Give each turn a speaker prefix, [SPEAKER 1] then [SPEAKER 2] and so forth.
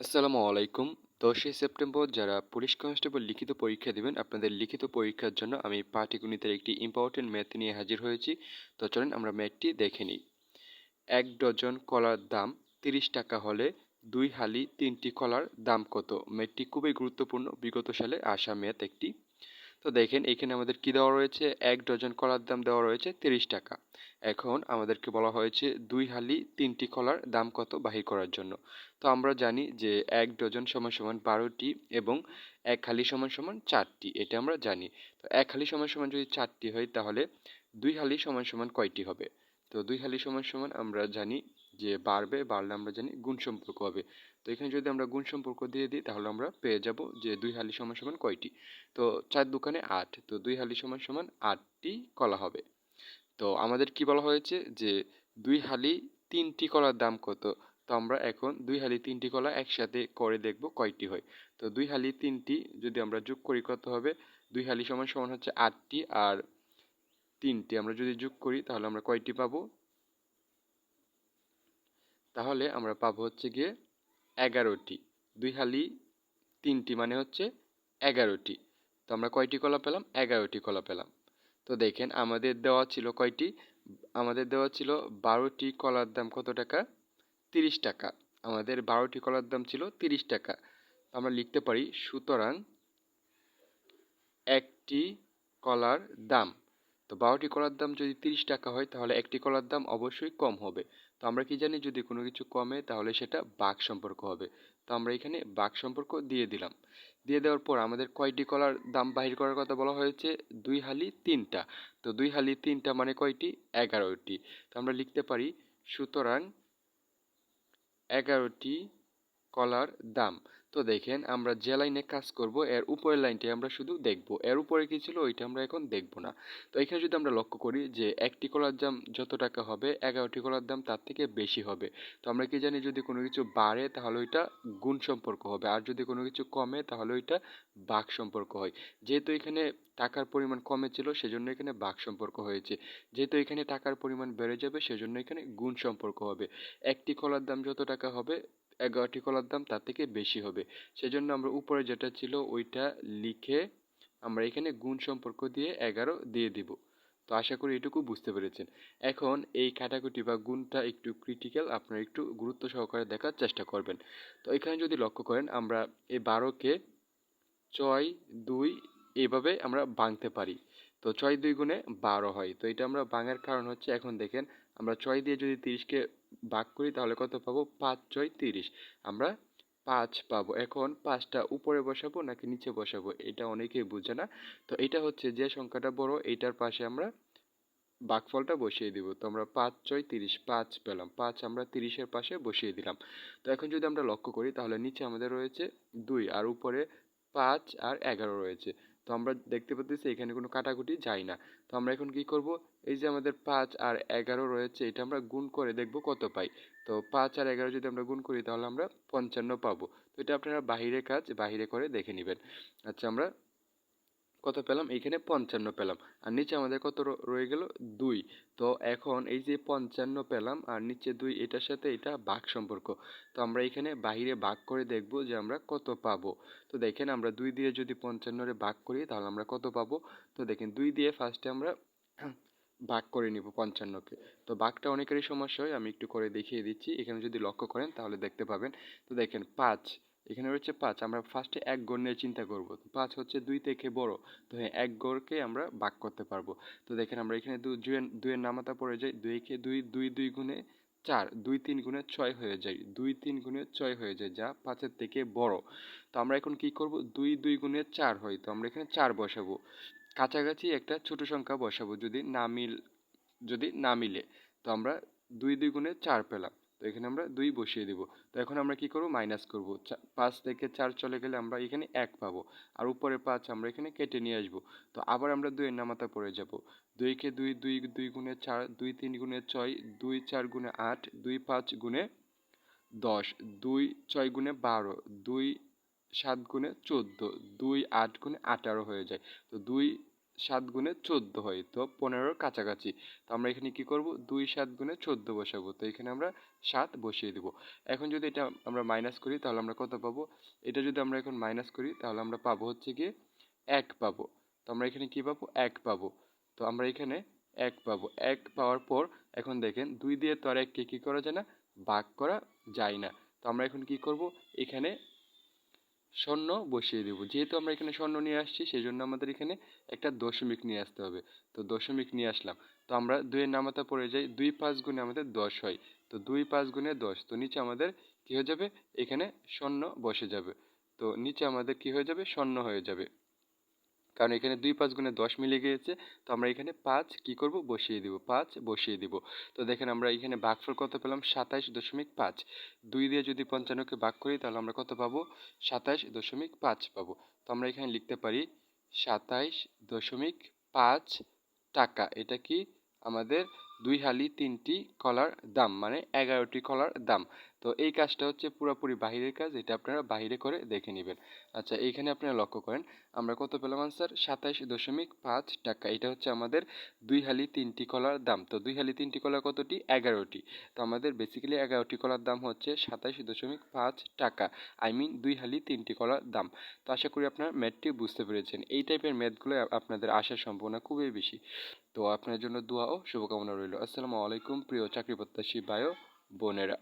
[SPEAKER 1] আসসালামু আলাইকুম। দশই সেপ্টেম্বর যারা পুলিশ কনস্টেবল লিখিত পরীক্ষা দেবেন, আপনাদের লিখিত পরীক্ষার জন্য আমি পাটিগণিতের একটি ইম্পর্টেন্ট ম্যাথ নিয়ে হাজির হয়েছি। তো চলেন আমরা ম্যাথটি দেখে নিই। এক ডজন কলার দাম তিরিশ টাকা হলে দুই হালি তিনটি কলার দাম কত? ম্যাথটি খুবই গুরুত্বপূর্ণ। বিগত সালে আসা ম্যাথ একটি তো দেখেন, এখানে আমাদের কি দেওয়া রয়েছে? এক ডজন কলার দাম দেওয়া রয়েছে তিরিশ টাকা। এখন আমাদেরকে বলা হয়েছে দুই হালি তিনটি কলার দাম কত বাহির করার জন্য। তো আমরা জানি যে এক ডজন সমান সমান বারোটি এবং এক হালি সমান সমান চারটি, এটা আমরা জানি। তো এক হালি সমান সমান যদি চারটি হয়, তাহলে দুই হালি সমান সমান কয়টি হবে? তো দুই হালি সমান সমান আমরা জানি যে বাড়বে, বাড়লে আমরা জানি গুণ সম্পর্ক হবে। তো এখানে যদি আমরা গুণ সম্পর্ক দিয়ে দিই, তাহলে আমরা পেয়ে যাব যে দুই হালি সমান সমান কয়টি? তো চার দোকানে আট, তো দুই হালি সমান সমান আটটি কলা হবে। তো আমাদের কি বলা হয়েছে? যে দুই হালি তিনটি কলার দাম কত? তো আমরা এখন দুই হালি তিনটি কলা একসাথে করে দেখব কয়টি হয়। তো দুই হালি তিনটি যদি আমরা যোগ করি, কত হবে? দুই হালি সমান সমান হচ্ছে আটটি, আর তিনটি আমরা যদি যোগ করি, তাহলে আমরা কয়টি পাবো? তাহলে আমরা পাবো হচ্ছে গিয়ে এগারোটি। দুই হালি তিনটি মানে হচ্ছে এগারোটি। তো আমরা কয়টি কলা পেলাম? এগারোটি কলা পেলাম। তো দেখেন, আমাদের দেওয়া ছিল কয়টি? আমাদের দেওয়া ছিল বারোটি কলার দাম কত টাকা? তিরিশ টাকা। আমাদের বারোটি কলার দাম ছিল তিরিশ টাকা। তো আমরা লিখতে পারি, সুতরাং একটি কলার দাম তো বারোটি কলার দাম যদি তিরিশ টাকা হয়, তাহলে একটি কলার দাম অবশ্যই কম হবে। তো আমরা কি জানি, যদি কোনো কিছু কমে, তাহলে সেটা বাক সম্পর্ক হবে। তো আমরা এখানে বাক সম্পর্ক দিয়ে দিলাম। দিয়ে দেওয়ার পর আমাদের কয়টি কলার দাম বাহির করার কথা বলা হয়েছে? দুই হালি তিনটা। তো দুই হালি তিনটা মানে কয়টি? এগারোটি। তো আমরা লিখতে পারি, সুতরাং এগারোটি কলার দাম। তো দেখেন, আমরা যে লাইনে কাজ করব, এর উপরের লাইনটি আমরা শুধু দেখব। এর উপরে কি ছিল, ওইটা আমরা এখন দেখব না। তো এখানে যদি আমরা লক্ষ্য করি যে, একটি কলার দাম যত টাকা হবে, এগারোটি কলার দাম তার থেকে বেশি হবে। তো আমরা কি জানি, যদি কোনো কিছু বাড়ে, তাহলে ওইটা গুণ সম্পর্ক হবে। আর যদি কোনো কিছু কমে, তাহলে ওইটা বাঘ সম্পর্ক হয়। যেহেতু এখানে টাকার পরিমাণ কমে ছিল, সেজন্য এখানে বাক সম্পর্ক হয়েছে। যেহেতু এখানে টাকার পরিমাণ বেড়ে যাবে, সেজন্য এখানে গুণ সম্পর্ক হবে। একটি কলার দাম যত টাকা হবে, এগারোটি কলার দাম তার থেকে বেশি হবে। সেজন্য আমরা উপরে যেটা ছিল, ওইটা লিখে আমরা এখানে গুণ সম্পর্ক দিয়ে এগারো দিয়ে দিব। তো আশা করি এটুকু বুঝতে পেরেছেন। এখন এই কাটাকুটি বা গুণটা একটু ক্রিটিক্যাল আপনারা একটু গুরুত্ব সহকারে দেখার চেষ্টা করবেন। তো এখানে যদি লক্ষ্য করেন, আমরা এই বারোকে ছয়, দুই এইভাবে আমরা ভাঙতে পারি। তো ছয় দুই গুণে বারো হয়। তো এটা আমরা ভাঙার কারণ হচ্ছে, এখন দেখেন, আমরা ছয় দিয়ে যদি তিরিশকে ভাগ করি, তাহলে কত পাবো? পাঁচ, ছয়, তিরিশ। আমরা পাঁচ পাবো। এখন পাঁচটা উপরে বসাবো নাকি নিচে বসাবো? এটা অনেকেই বুঝে না। তো এটা হচ্ছে যে সংখ্যাটা বড় এইটার পাশে আমরা বাঘফলটা বসিয়ে দিব। তো আমরা পাঁচ, ছয়, তিরিশ, পাঁচ পেলাম। পাঁচ আমরা তিরিশের পাশে বসিয়ে দিলাম। তো এখন যদি আমরা লক্ষ্য করি, তাহলে নিচে আমাদের রয়েছে দুই, আর উপরে পাঁচ আর এগারো রয়েছে। তো আমরা দেখতে পাচ্ছি এখানে কোনো কাটাকুটি যায় না। তো আমরা এখন কি করব? এই যে আমাদের পাঁচ আর এগারো রয়েছে, এটা আমরা গুণ করে দেখব কত পাই। তো পাঁচ আর এগারো যদি আমরা গুণ করি তাহলে আমরা পঞ্চান্ন পাবো। তো এটা আপনারা বাহিরে কাজ, বাহিরে করে দেখে নেবেন। আচ্ছা আমরা কত পেলাম? এইখানে পঞ্চান্ন পেলাম। আর নিচে আমাদের কত রয়ে গেল? দুই। তো এখন এই যে পঞ্চান্ন পেলাম, আর নিচে দুই, এটার সাথে এটা বাঘ সম্পর্ক। তো আমরা এখানে বাহিরে ভাগ করে দেখব যে আমরা কত পাবো। তো দেখেন, আমরা দুই দিয়ে যদি পঞ্চান্নরে ভাগ করি, তাহলে আমরা কত পাবো? তো দেখেন, দুই দিয়ে ফার্স্টে আমরা ভাগ করে নিব পঞ্চান্নকে। তো ভাগটা অনেকেরই সমস্যা হয়, আমি একটু করে দেখিয়ে দিচ্ছি। এখানে যদি লক্ষ্য করেন, তাহলে দেখতে পাবেন। তো দেখেন, পাঁচ। এখানে রয়েছে পাঁচ। আমরা ফার্স্টে এক গড় নিয়ে চিন্তা করব। পাঁচ হচ্ছে দুই থেকে বড়। তো হ্যাঁ এক গড়কে আমরা ভাগ করতে পারব। তো দেখেন আমরা এখানে দু দুইয়ের নামাতা পড়ে যাই। দুইকে দুই দুই দুই গুণে চার। দুই তিন গুণে ছয় হয়ে যায়। দুই তিন গুণে ছয় হয়ে যায়, যা পাঁচের থেকে বড়। তো আমরা এখন কি করব? দুই দুই গুণে চার হয়। তো আমরা এখানে চার বসাবো। কাছাকাছি একটা ছোট সংখ্যা বসাবো, যদি না মিল যদি না মিলে। তো আমরা দুই দুই গুণে চার পেলাম। তো এখানে আমরা দুই বসিয়ে দেবো। তো এখন আমরা কি করব? মাইনাস করব। পাঁচ থেকে চার চলে গেলে আমরা এখানে এক পাবো। আর উপরে পাঁচ আমরা এখানে কেটে নিয়ে আসব। তো আবার আমরা দুইয়ের নামাতা পড়ে যাব। দুইকে দুই দুই দুই গুণে চার, দুই তিন গুণে ছয়, দুই চার গুণে আট, দুই পাঁচ গুণে দশ, দুই ছয় গুণে বারো, দুই সাত গুণে চোদ্দ, দুই আট গুণে আঠারো হয়ে যায়। তো দুই সাত গুণে চোদ্দ হয়, তো পনেরোর কাছাকাছি। তো আমরা এখানে কি করব? দুই সাত গুণে চোদ্দ বসাবো, তো এখানে আমরা সাত বসিয়ে দেব। এখন যদি এটা আমরা মাইনাস করি, তাহলে আমরা কত পাবো? এটা যদি আমরা এখন মাইনাস করি, তাহলে আমরা পাবো হচ্ছে গিয়ে এক পাবো। তো আমরা এখানে কি পাবো? এক পাবো। তো আমরা এখানে এক পাবো। এক পাওয়ার পর, এখন দেখেন, দুই দিয়ে তো আর এককে কী করা যায় না? ভাগ করা যায় না। তো আমরা এখন কি করব? এখানে শূন্য বসিয়ে দেব। যেহেতু আমরা এখানে স্বর্ণ নিয়ে আসছি সেই জন্য আমাদের এখানে একটা দশমিক নিয়ে আসতে হবে। তো দশমিক নিয়ে আসলাম। তো আমরা দুইয়ের নামাতা পড়ে যাই। দুই পাঁচ গুণে আমাদের দশ হয়। তো দুই পাঁচ গুণে দশ। তো নিচে আমাদের কী হয়ে যাবে? এখানে স্বর্ণ বসে যাবে। তো নিচে আমাদের কি হয়ে যাবে? স্বর্ণ হয়ে যাবে। কারণ এখানে দুই পাঁচ গুণে দশ মিলে গিয়েছে, তো আমরা এখানে পাঁচ কি করব? বসিয়ে দিব, পাঁচ বসিয়ে দিব। তো দেখেন আমরা এখানে ভাগফল কত পেলাম? সাতাইশ দশমিক পাঁচ। দুই দিয়ে যদি পঞ্চান্নকে ভাগ করি, তাহলে আমরা কত পাবো? সাতাইশ দশমিক পাঁচ পাবো। তো আমরা এখানে লিখতে পারি সাতাইশ দশমিক পাঁচ টাকা। এটা কি? আমাদের দুই হালি তিনটি কলার দাম মানে এগারোটি কলার দাম। তো এই কাজটা হচ্ছে পুরোপুরি বাহিরের কাজ, এটা আপনারা বাহিরে করে দেখে নেবেন। আচ্ছা এইখানে আপনারা লক্ষ্য করেন, আমরা কত পেলাম আনসার সাতাইশ দশমিক পাঁচ টাকা। এটা হচ্ছে আমাদের দুই হালি তিনটি কলার দাম। তো দুই হালি তিনটি কলা কতটি? এগারোটি। তো আমাদের বেসিক্যালি এগারোটি কলার দাম হচ্ছে সাতাইশ দশমিক পাঁচ টাকা। আই মিন দুই হালি তিনটি কলার দাম। তো আশা করি আপনারা ম্যাথটি বুঝতে পেরেছেন। এই টাইপের ম্যাথগুলো আপনাদের আসার সম্ভাবনা খুবই বেশি। তো আপনার জন্য দোয়া ও শুভকামনা রইল। আসসালামু আলাইকুম, প্রিয় চাকরি প্রত্যাশী ও বোনেরা।